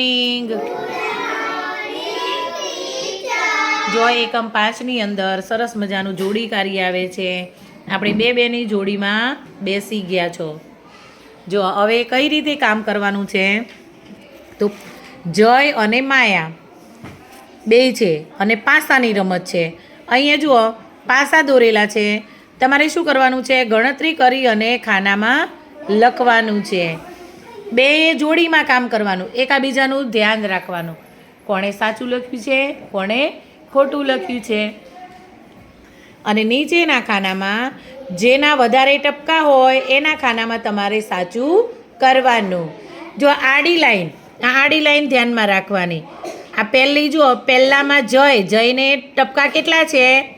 Morning જો એકમ પાંચની અંદર સરસ મજાનું જોડી કાર્ય આવે છે. આપણે બે બેની જોડીમાં બેસી ગયા છો. જો હવે કઈ રીતે કામ કરવાનું છે? તો જય અને માયા. બે છે અને પાસાની રમત છે. અહીંયા જુઓ, પાસા દોરેલા છે. તમારે શું કરવાનું છે? ગણતરી કરી અને ખાનામાં લખવાનું છે. બે જોડીમાં કામ કરવાનું, એકાબીજાનું ધ્યાન રાખવાનું. કોણે સાચું લખ્યું છે, કોણે ખોટું લખ્યું છે. અને નીચેના ખાનામાં જેના વધારે ટપકા હોય, એના ખાનામાં તમારે સાચું કરવાનું. જો આડી લાઈન, આ આડી લાઈન ધ્યાનમાં રાખવાની. આ પહેલી જુઓ, પહેલામાં જય, જયને ટપકા કેટલા છે?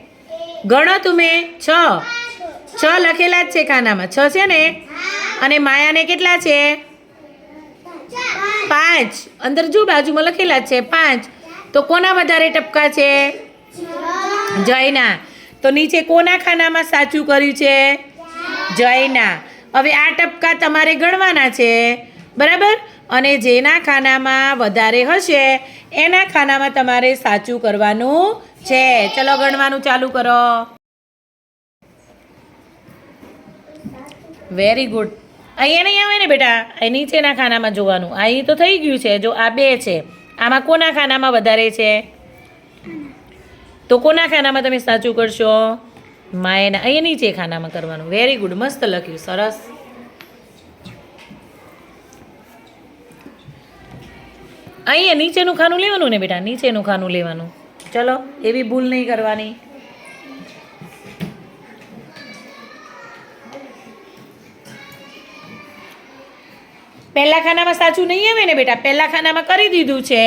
ગણો તમે, છ. છ લખેલા જ છે ખાનામાં. છ છે ને? અને માયાને કેટલા છે? પાંચ. અંદર જો બાજુમાં લખેલા છે પાંચ. તો કોના વધારે ટપકા છે? જયના. તો નીચે કોના ખાનામાં સાચું કર્યું છે? જયના. હવે આ ટપકા તમારે ગણવાના છે. બરાબર? અને જેના ખાનામાં વધારે હશે, એના ખાનામાં તમારે સાચું કરવાનું છે. ચલો ગણવાનું ચાલુ કરો. વેરી ગુડ અહીંયા નહીં આવે ને બેટા અહીં નીચેના ખાનામાં જોવાનું. અહીં તો થઈ ગયું છે, જો આ બે છે. આમાં કોના ખાનામાં વધારે છે? તો કોના ખાનામાં તમે સાચું કરશો? માયના અહીંયા નીચે ખાનામાં કરવાનું. વેરી ગુડ મસ્ત લખ્યું, સરસ. અહીંયા નીચેનું ખાનું લેવાનું ને બેટા, નીચેનું ખાનું લેવાનું. ચલો, એવી ભૂલ નહીં કરવાની. પહેલા ખાનામાં સાચું નહીં આવે ને બેટા? પહેલા ખાનામાં કરી દીધું છે.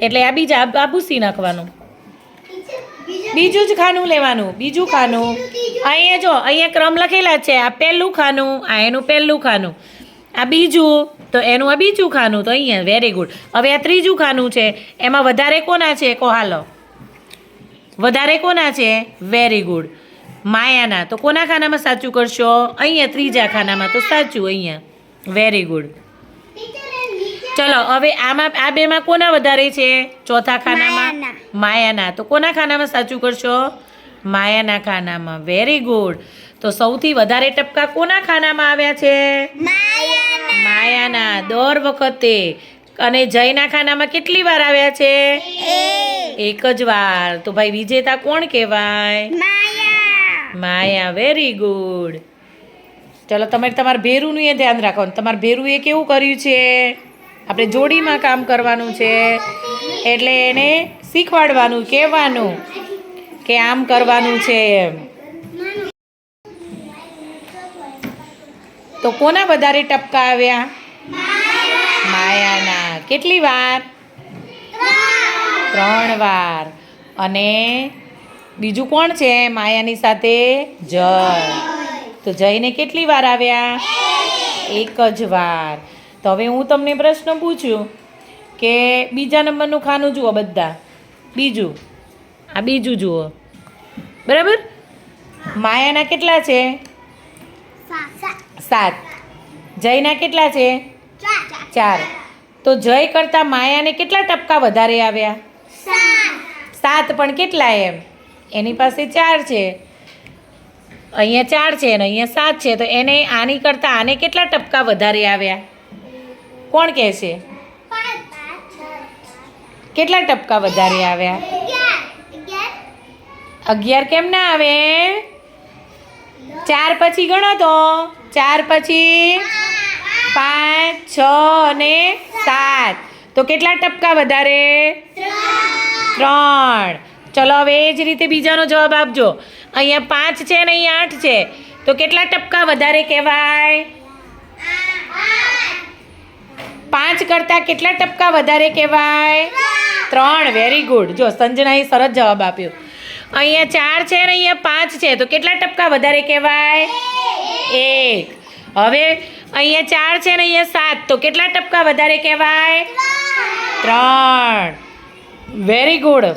એટલે આ બીજા આ ભૂસી નાખવાનું. બીજું જ ખાનું લેવાનું, બીજું ખાનું. અહીંયા જો, અહીંયા ક્રમ લખેલા છે, આ પહેલું ખાનું, આ એનું પહેલું ખાનું. આ બીજું, તો એનું આ બીજું ખાનું, તો અહીંયા વેરી ગુડ હવે આ ત્રીજું ખાનું છે, એમાં વધારે કોના છે? કો હાલો. વધારે કોના છે? વેરી ગુડ માયાના. તો કોના ખાનામાં સાચું કરશો? અહીંયા ત્રીજા ખાનામાં તો સાચું અહીંયા. વેરી ગુડ ચલો હવે આમાં આ બેમાં કોના વધારે છે? ચોથા ખાનામાં? માયાના. તો કોના ખાનામાં સાચું કરશો? માયાના ખાનામાં. વેરી ગુડ તો સૌથી વધારે ટપકા કોના ખાનામાં આવ્યા છે? માયાના. દર વખતે. અને જયના ખાનામાં કેટલી વાર આવ્યા છે? એક. જ વાર. તો ભાઈ વિજેતા કોણ કહેવાય? માયા. વેરી ગુડ ચલો, તમે તમારા ભેરુંનું એ ધ્યાન રાખો. તમારા ભેરું કેવું કર્યું છે? આપણે જોડીમાં કામ કરવાનું છે. એટલે એને શીખવાડવાનું, કહેવાનું કે આમ કરવાનું છે એમ. તો કોના વધારે ટપકા આવ્યા? માયાના. કેટલી વાર? ત્રણ વાર. અને બીજું કોણ છે? માયાની સાથે જય તો જયને કેટલી વાર આવ્યા? એક જ વાર. તો હવે હું તમને પ્રશ્ન પૂછું કે બીજા નંબરનું ખાનું જુઓ બધા. બીજું. આ બીજું જુઓ. બરાબર? માયાના કેટલા છે? સાત. જયના કેટલા છે? ચાર. તો જય કરતાં માયાને કેટલા ટપકા વધારે આવ્યા? સાત પણ કેટલા એમ? એની પાસે ચાર છે. અહીંયા ચાર છે અને અહીંયા સાત છે તો એને આની કરતાં આને કેટલા ટપકા વધારે આવ્યા? કોણ કહે છે? કેટલા ટપકા વધારે આવ્યા? અગિયાર કેમ ના આવે? ચાર પછી ગણો તો? ચાર પછી પાંચ છ અને સાત. તો કેટલા ટપકા વધારે? ત્રણ. ચલો હવે એ જ રીતે બીજાનો જવાબ આપજો. અહીંયા પાંચ છે ને અહીંયા આઠ છે. તો કેટલા ટપકા વધારે કહેવાય? પાંચ કરતાં કેટલા ટપકા વધારે કહેવાય? ત્રણ. વેરી ગુડ જો, સંજનાએ સરસ જવાબ આપ્યો. અહીંયા ચાર છે ને અહીંયા પાંચ છે. તો કેટલા ટપકા વધારે કહેવાય? એક. હવે અહીંયા ચાર છે ને અહીંયા સાત. તો કેટલા ટપકા વધારે કહેવાય? ત્રણ. Very good